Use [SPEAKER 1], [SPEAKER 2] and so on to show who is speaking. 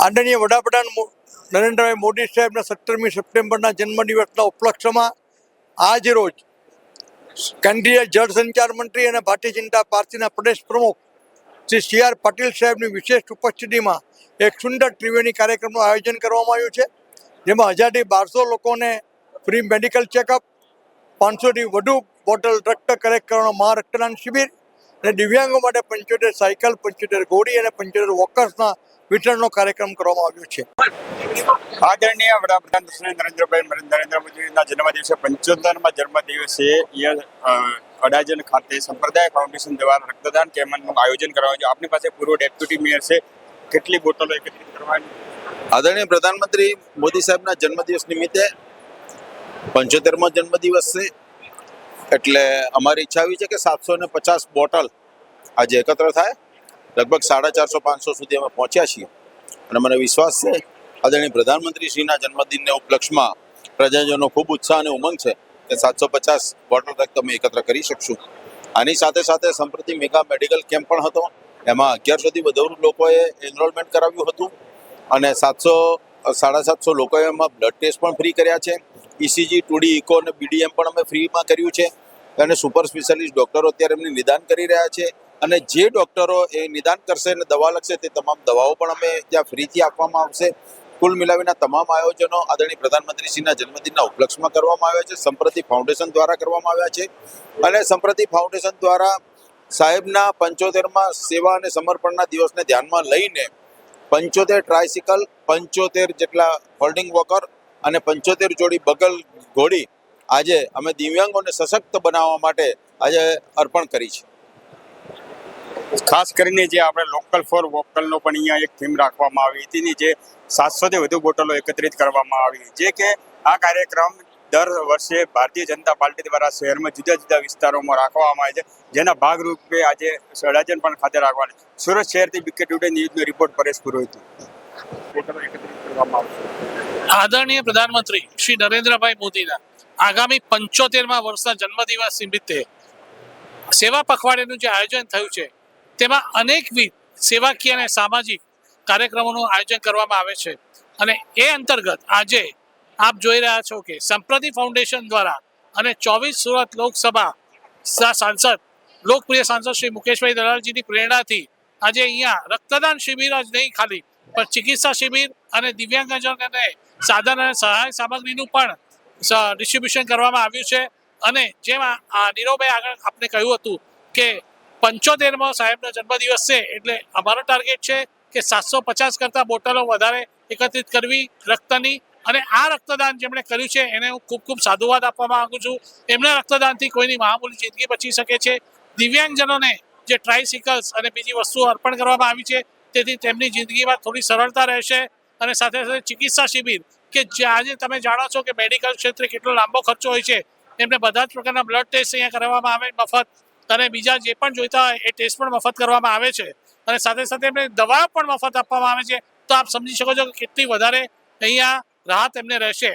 [SPEAKER 1] આદરણીય વડાપ્રધાન નરેન્દ્રભાઈ મોદી સાહેબના સત્તરમી સપ્ટેમ્બરના જન્મદિવસના ઉપલક્ષ્યમાં આજ રોજ કેન્દ્રીય જળ સંચાર મંત્રી અને ભારતીય જનતા પાર્ટીના પ્રદેશ પ્રમુખ શ્રી સી આર પાટીલ સાહેબની વિશેષ ઉપસ્થિતિમાં એક સુંદર ત્રિવેણી કાર્યક્રમનું આયોજન કરવામાં આવ્યું છે, જેમાં હજારથી બારસો લોકોને ફ્રી મેડિકલ ચેકઅપ પાંચસોથી વધુ બોટલ રક્ત કલેક્ટ કરવાનો મહારક્તદાન શિબિર અને દિવ્યાંગો માટે પંચોતેર સાયકલ પંચોતેર ઘોડી અને પંચોતેર વોકર્સના વિતરણનો કાર્યક્રમ કરવામાં આવ્યો છે.
[SPEAKER 2] આદરણીય વડાપ્રધાન શ્રી નરેન્દ્રભાઈ નરેન્દ્ર મોદીના જન્મદિવસે પંચોતેરમાં જન્મદિવસે અડાજન ખાતે સંપ્રદાય ફાઉન્ડેશન દ્વારા રક્તદાન કેમ્પનું આયોજન કરવામાં આવ્યું આપની પાસે પૂર્વ ડેપ્યુટી મેયર છે. કેટલી બોટલો એકત્રિત કરવાની?
[SPEAKER 3] આદરણીય પ્રધાનમંત્રી મોદી સાહેબના જન્મદિવસ નિમિત્તે પંચોતેરમો જન્મદિવસ છે. એટલે અમારી ઈચ્છા એવી છે કે સાતસો ને પચાસ બોટલ આજે એકત્ર થાય. લગભગ સાડા ચારસો પાંચસો સુધી અમે પહોંચ્યા છીએ. અને મને વિશ્વાસ છે, આદરણીય પ્રધાનમંત્રી શ્રીના જન્મદિનને ઉપલક્ષમાં પ્રજાજનો ખૂબ ઉત્સાહ અને ઉમંગ છે કે સાતસો પચાસ બોટલ રક્ત અમે એકત્ર કરી શકશું. આની સાથે સાથે સંપ્રતિ મેગા મેડિકલ કેમ્પ પણ હતો. એમાં અગિયારસોથી વધુ લોકોએ એનરોલમેન્ટ કરાવ્યું હતું. અને સાતસો સાડા સાતસો લોકોએ એમાં બ્લડ ટેસ્ટ પણ ફ્રી કર્યા છે. ઇસીજી ટુડી ઇકો અને બીડીએમ પણ અમે ફ્રીમાં કર્યું છે. અને સુપર સ્પેશિયાલિસ્ટ ડૉક્ટરો અત્યારે એમની નિદાન કરી રહ્યા છે અને જે ડૉક્ટરો એ નિદાન કરશે અને દવા લખશે તે તમામ દવાઓ પણ અમે ત્યાં ફ્રીથી આપવામાં આવશે. કુલ મિલાવીના તમામ આયોજનો આદરણીય પ્રધાનમંત્રીશ્રીના જન્મદિનના ઉપલક્ષમાં કરવામાં આવ્યા છે. સંપ્રતિ ફાઉન્ડેશન દ્વારા કરવામાં આવ્યા છે અને સંપ્રતિ ફાઉન્ડેશન દ્વારા સાહેબના પંચોતેરમાં સેવા અને સમર્પણના દિવસને ધ્યાનમાં લઈને પંચોતેર ટ્રાયસિકલ, પંચોતેર જેટલા હોલ્ડિંગ વોકર અને પંચોતેર જોડી બગલ ઘોડી આજે અમે દિવ્યાંગોને સશક્ત બનાવવા માટે આજે અર્પણ કરી છે.
[SPEAKER 2] ખાસ કરીને જે આપણે લોકલ ફોર વોકલનો પણ અહીંયા એક થીમ રાખવામાં આવી હતી જે સાતસોથી વધુ બોટલો એકત્રિત કરવામાં આવી. જે કે આ કાર્યક્રમ દર વર્ષે ભારતીય જનતા પાર્ટી દ્વારા શહેરમાં જુદા જુદા વિસ્તારોમાં રાખવામાં આવે છે. જેના ભાગરૂપે આજે સડાજન પણ ખાતે રાખવાની. સુરત શહેરથી બીકે ટુડે ન્યૂઝનો રિપોર્ટ પરેશ પુરોહિત. બોટલો એકત્રિત કરવામાં આવશે
[SPEAKER 4] આદરણીય પ્રધાનમંત્રી શ્રી નરેન્દ્રભાઈ મોદીના આગામી પંચોતેરમાં વર્ષના જન્મદિવસ નિમિત્તે સેવા પખવાડિયાનું જે આયોજન થયું છે, તેમાં અનેકવિધ સેવાકીય અને સામાજિક કાર્યક્રમોનું આયોજન કરવામાં આવે છે. અને એ અંતર્ગત આજે આપ જોઈ રહ્યા છો કે સંપ્રતિ ફાઉન્ડેશન દ્વારા અને ચોવીસ સુરત લોકસભા સાંસદ, લોકપ્રિય સાંસદ શ્રી મુકેશભાઈ દલાલજીની પ્રેરણાથી આજે અહીંયા રક્તદાન શિબિર જ નહીં ખાલી, પણ ચિકિત્સા શિબિર અને દિવ્યાંગજન અને સાધન અને સહાય સામગ્રીનું પણ ડિસ્ટ્રીબ્યુશન કરવામાં આવ્યું છે. અને જેમાં આ નીરવભાઈ આગળ આપણે કહ્યું હતું કે પંચોતેરમો સાહેબનો જન્મદિવસ છે એટલે અમારો ટાર્ગેટ છે કે સાતસો પચાસ કરતાં બોટલો વધારે એકત્રિત કરવી રક્તની. અને આ રક્તદાન જેમણે કર્યું છે એને હું ખૂબ ખૂબ સાધુવાદ આપવા માંગુ છું. એમના રક્તદાનથી કોઈની મહામૂલી જિંદગી બચી શકે છે. દિવ્યાંગજનોને જે ટ્રાયસિકલ્સ અને બીજી વસ્તુઓ અર્પણ કરવામાં આવી છે, તેથી તેમની જિંદગીમાં થોડી સરળતા રહેશે અને સાથે સાથે ચિકિત્સા શિબિર કે આજે તમે જાણો છો કે મેડિકલ ક્ષેત્રે કેટલો લાંબો ખર્ચો હોય છે, એમને બધા જ પ્રકારના બ્લડ ટેસ્ટ અહીંયા કરવામાં આવે મફત, અને બીજા જે પણ જોઈતા હોય એ ટેસ્ટ પણ મફત કરવામાં આવે છે. અને સાથે સાથે એમને દવા પણ મફત આપવામાં આવે છે. તો આપ સમજી શકો છો કે કેટલી વધારે અહીંયા રાહત એમને રહેશે.